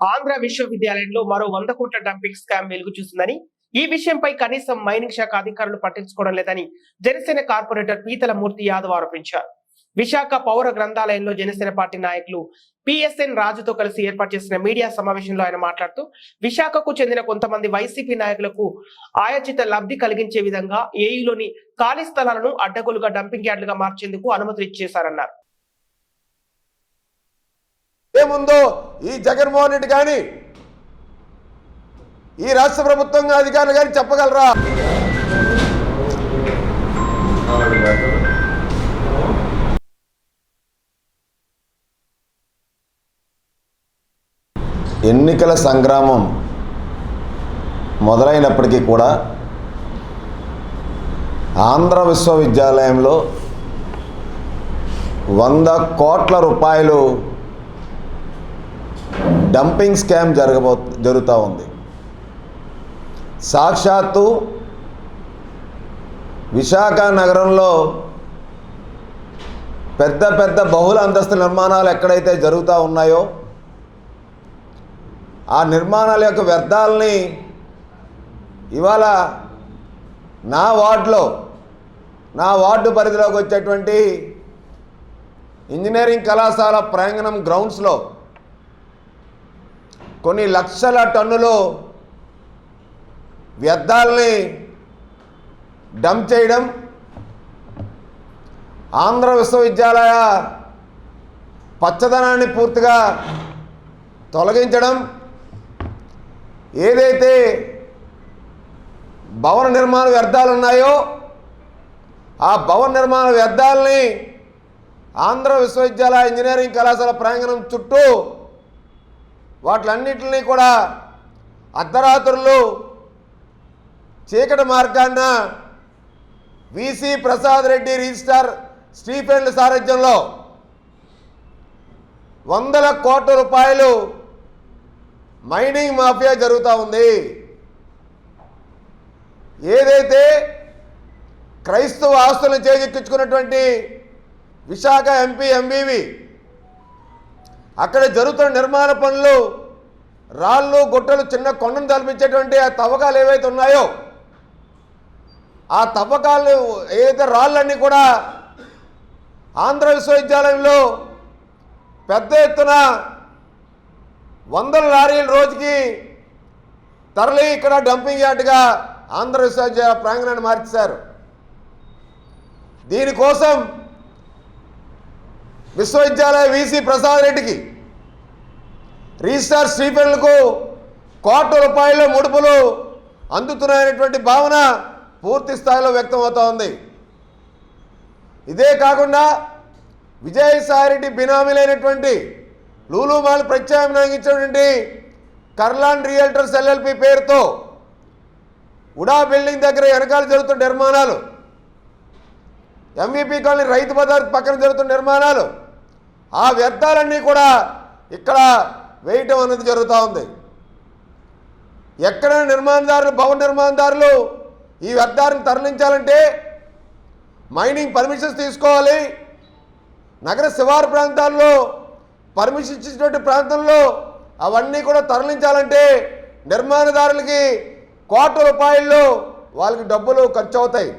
ఆంధ్ర విశ్వవిద్యాలయంలో మరో వంద కోట్ల డంపింగ్ స్కామ్ వెలుగు చూసిందని ఈ విషయంపై కనీసం మైనింగ్ శాఖ అధికారులు పట్టించుకోవడం లేదని జనసేన కార్పొరేటర్ పీతల మూర్తి యాదవ్ ఆరోపించారు. విశాఖ పౌర గ్రంథాలయంలో జనసేన పార్టీ నాయకులు పిఎస్ఎన్ రాజుతో కలిసి ఏర్పాటు చేసిన మీడియా సమావేశంలో ఆయన మాట్లాడుతూ విశాఖకు చెందిన కొంతమంది వైసీపీ నాయకులకు ఆయోచిత లబ్ధి కలిగించే విధంగా ఏయులోని ఖాళీ స్థలాలను అడ్డగోలుగా డంపింగ్ యార్డులుగా మార్చేందుకు అనుమతులు ఇచ్చేశారన్నారు. ఏముందో ఈ జగన్మోహన్ రెడ్డి కానీ ఈ రాష్ట్ర ప్రభుత్వం అధికారులు కానీ చెప్పగలరా? ఎన్నికల సంగ్రామం మొదలైనప్పటికీ కూడా ఆంధ్ర విశ్వవిద్యాలయంలో వంద కోట్ల రూపాయలు డంపింగ్ స్కామ్ జరగబో జరుగుతూ ఉంది. సాక్షాత్తు విశాఖ నగరంలో పెద్ద పెద్ద బహుళ అంతస్తు నిర్మాణాలు ఎక్కడైతే జరుగుతూ ఉన్నాయో ఆ నిర్మాణాల యొక్క వ్యర్థాలని ఇవాళ నా వార్డులో నా వార్డు పరిధిలోకి వచ్చేటువంటి ఇంజనీరింగ్ కళాశాల ప్రాంగణం గ్రౌండ్స్లో కొన్ని లక్షల టన్నులు వ్యర్థాలని డంప్ చేయడం ఆంధ్ర విశ్వవిద్యాలయ పచ్చదనాన్ని పూర్తిగా తొలగించడం ఏదైతే భవన నిర్మాణ వ్యర్థాలు ఉన్నాయో ఆ భవన నిర్మాణ వ్యర్థాలని ఆంధ్ర విశ్వవిద్యాలయ ఇంజనీరింగ్ కళాశాల ప్రాంగణం చుట్టూ వాటిలన్నింటినీ కూడా అర్ధరాత్రులు చీకటి మార్గాన్న విసి ప్రసాద్ రెడ్డి రిజిస్టార్ స్టీఫెన్ల సారథ్యంలో వందల కోట్ల రూపాయలు మైనింగ్ మాఫియా జరుగుతూ ఉంది. ఏదైతే క్రైస్తవ ఆస్తులను చేజెక్కించుకున్నటువంటి విశాఖ ఎంపీ ఎంబీవి అక్కడ జరుగుతున్న నిర్మాణ పనులు రాళ్ళు గుట్టలు చిన్న కొండను తలపించేటువంటి ఆ తవ్వకాలు ఏవైతే ఉన్నాయో ఆ తవ్వకాలు ఏదైతే రాళ్ళన్నీ కూడా ఆంధ్ర విశ్వవిద్యాలయంలో పెద్ద ఎత్తున వందల లారీలు రోజుకి తరలి ఇక్కడ డంపింగ్ యార్డ్గా ఆంధ్ర విశ్వవిద్యాలయ ప్రాంగణాన్ని మార్చేశారు దీనికోసం విశ్వవిద్యాలయ వీసీ ప్రసాద్ రెడ్డికి రిజిస్టార్ స్టీఫెన్లకు కోట్ల రూపాయల ముడుపులు అందుతున్నాయనేటువంటి భావన పూర్తి స్థాయిలో వ్యక్తమవుతా ఉంది. ఇదే కాకుండా విజయసాయిరెడ్డి బినామీలైనటువంటి లూలుమాల్ ప్రత్యామ్నాయించినటువంటి కర్లాన్ రియల్టర్స్ ఎల్ఎల్పి పేరుతో ఉడా బిల్డింగ్ దగ్గర వెనకాల జరుగుతున్న నిర్మాణాలు ఎంవీపీ కాలనీ రైతు బజార్ పక్కన జరుగుతున్న నిర్మాణాలు ఆ వ్యర్థాలన్నీ కూడా ఇక్కడ వేయటం అనేది జరుగుతూ ఉంది. ఎక్కడ నిర్మాణదారులు భవన నిర్మాణదారులు ఈ వ్యర్థాలను తరలించాలంటే మైనింగ్ పర్మిషన్స్ తీసుకోవాలి. నగర శివారు ప్రాంతాల్లో పర్మిషన్ ఇచ్చినటువంటి ప్రాంతంలో అవన్నీ కూడా తరలించాలంటే నిర్మాణదారులకి కోట్ల రూపాయల్లో వాళ్ళకి డబ్బులు ఖర్చు అవుతాయి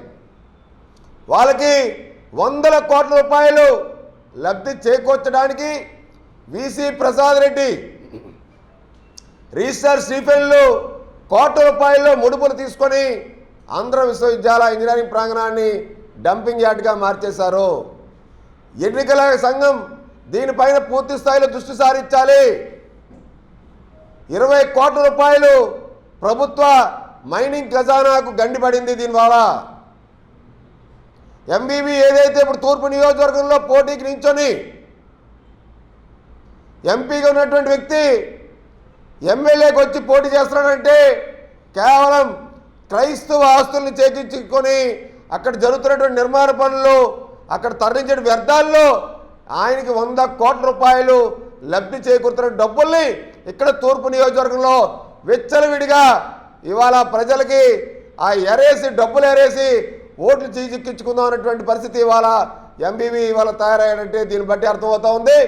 వాళ్ళకి వందల కోట్ల రూపాయలు లబ్ధి చేకూర్చడానికి విసి ప్రసాద్ రెడ్డి రిజిస్టర్ స్టీఫెన్లు కోట్ల రూపాయల్లో ముడుపులు తీసుకొని ఆంధ్ర విశ్వవిద్యాలయ ఇంజనీరింగ్ ప్రాంగణాన్ని డంపింగ్ యార్డ్గా మార్చేశారు. ఎన్నికల సంఘం దీనిపైన పూర్తి స్థాయిలో దృష్టి సారించాలి. ఇరవై కోట్ల రూపాయలు ప్రభుత్వ మైనింగ్ ఖజానాకు గండిపడింది దీనివల్ల ఎంబీబీ ఏదైతే ఇప్పుడు తూర్పు నియోజకవర్గంలో పోటీకి నించొని ఎంపీగా ఉన్నటువంటి వ్యక్తి ఎమ్మెల్యేకి వచ్చి పోటీ చేస్తున్నాడంటే కేవలం క్రైస్తవ ఆస్తుల్ని చేకించుకొని అక్కడ జరుగుతున్నటువంటి నిర్మాణ పనులు అక్కడ తరలించిన వ్యర్థాల్లో ఆయనకి వంద కోట్ల రూపాయలు లబ్ధి చేకూరుతున్న డబ్బుల్ని ఇక్కడ తూర్పు నియోజకవర్గంలో వెచ్చలవిడిగా ఇవాళ ప్రజలకి ఆ ఎరేసి డబ్బులు ఎరేసి ఓట్లు చీజిక్కించుకుందాం అన్నటువంటి పరిస్థితి ఇవాళ ఎంబీబీ ఇవాళ తయారయ్యాడంటే దీన్ని బట్టి అర్థమవుతా ఉంది.